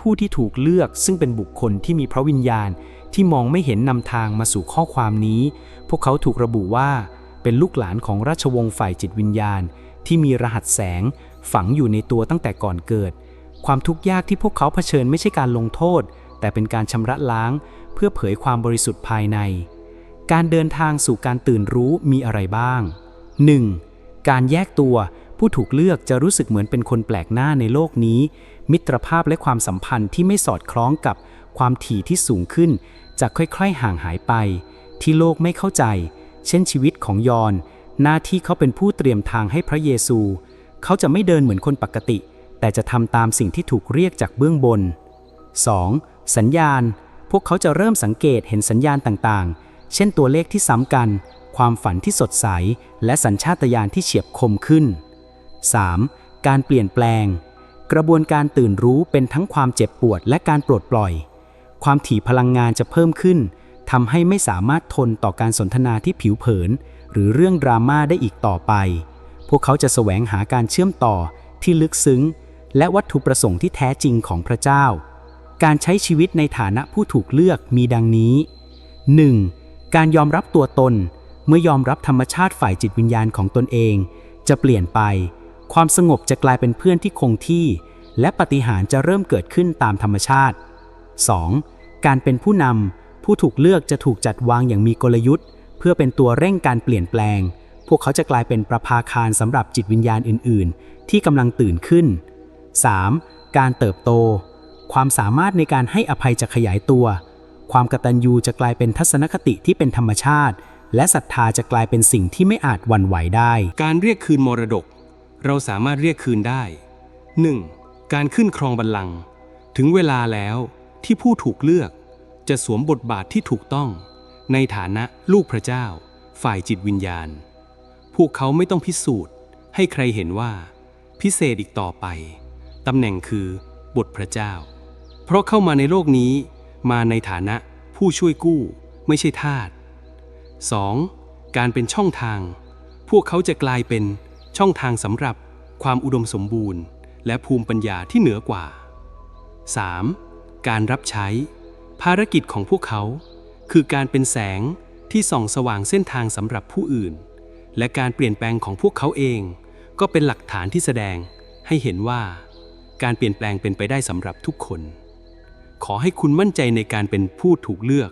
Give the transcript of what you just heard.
ผู้ที่ถูกเลือกซึ่งเป็นบุคคลที่มีพระวิญญาณที่มองไม่เห็นนำทางมาสู่ข้อความนี้ พวกเขาถูกระบุว่า เป็นลูกหลานของราชวงศ์ฝ่ายจิตวิญญาณ ที่มีรหัสแสง ฝังอยู่ในตัวตั้งแต่ก่อนเกิด ความทุกข์ยากที่พวกเขาเผชิญไม่ใช่การลงโทษ แต่เป็นการชำระล้าง เพื่อเผยความบริสุทธิ์ภายใน การเดินทางสู่การตื่นรู้มีอะไรบ้าง 1. การแยกตัว ผู้ถูกเลือกจะรู้สึกเหมือนเป็นคนแปลกหน้าในโลกนี้ มิตรภาพและความสัมพันธ์ที่ไม่สอดคล้องกับความถี่ที่สูงขึ้น จะค่อยๆห่างหายไป ที่โลกไม่เข้าใจ เช่นชีวิตของยอน หน้าที่เขาเป็นผู้เตรียมทางให้พระเยซู เขาจะไม่เดินเหมือนคนปกติ แต่จะทำตามสิ่งที่ถูกเรียกจากเบื้องบน 2. สัญญาณ พวกเขาจะเริ่มสังเกตเห็นสัญญาณต่างๆ เช่นตัวเลขที่ซ้ำกัน ความฝันที่สดใส และสัญชาตญาณที่เฉียบคมขึ้น 3. การเปลี่ยนแปลง กระบวนการตื่นรู้เป็นทั้งความเจ็บปวดและการปลดปล่อย ความถี่พลังงานจะเพิ่มขึ้นทำให้ไม่สามารถทนต่อการสนทนาที่ผิวเผิน หรือเรื่องดราม่าได้อีกต่อไป พวกเขาจะแสวงหาการเชื่อมต่อที่ลึกซึ้ง และวัตถุประสงค์ที่แท้จริงของพระเจ้า การใช้ชีวิตในฐานะผู้ถูกเลือกมีดังนี้ 1. การยอมรับตัวตน เมื่อยอมรับธรรมชาติฝ่ายจิตวิญญาณของตนเอง จะเปลี่ยนไป ความสงบจะกลายเป็นเพื่อนที่คงที่ และปฏิหารจะเริ่มเกิดขึ้นตามธรรมชาติ 2. การเป็นผู้นำผู้ถูกเลือกจะถูกจัดวางอย่างมีกลยุทธ์ เพื่อเป็นตัวเร่งการเปลี่ยนแปลง พวกเขาจะกลายเป็นประภาคารสำหรับจิตวิญญาณอื่น ๆ ที่กำลังตื่นขึ้น 3. การเติบโต ความสามารถในการให้อภัยจะขยายตัว ความกตัญญูจะกลายเป็นทัศนคติที่เป็นธรรมชาติ และศรัทธาจะกลายเป็นสิ่งที่ไม่อาจหวั่นไหวได้ การเรียกคืนมรดก เราสามารถเรียกคืนได้ 1. การขึ้นครองบัลลังก์ถึงเวลาแล้วที่ผู้ถูกเลือก จะสวมบทบาทที่ถูกต้อง ในฐานะลูกพระเจ้า ฝ่ายจิตวิญญาณ พวกเขาไม่ต้องพิสูจน์ ให้ใครเห็นว่า พิเศษอีกต่อไปตำแหน่งคือบทพระเจ้า เพราะเข้ามาในโลกนี้ มาในฐานะผู้ช่วยกู้ไม่ใช่ทาส 2. การเป็นช่องทาง พวกเขาจะกลายเป็น ช่องทางสำหรับความอุดมสมบูรณ์ และภูมิปัญญาที่เหนือกว่า 3. การรับใช้ ภารกิจของพวกเขา คือการเป็นแสงที่ส่องสว่างเส้นทางสำหรับผู้อื่น และการเปลี่ยนแปลงของพวกเขาเอง ก็เป็นหลักฐานที่แสดงให้เห็นว่า การเปลี่ยนแปลงเป็นไปได้สำหรับทุกคน ขอให้คุณมั่นใจในการเป็นผู้ถูกเลือก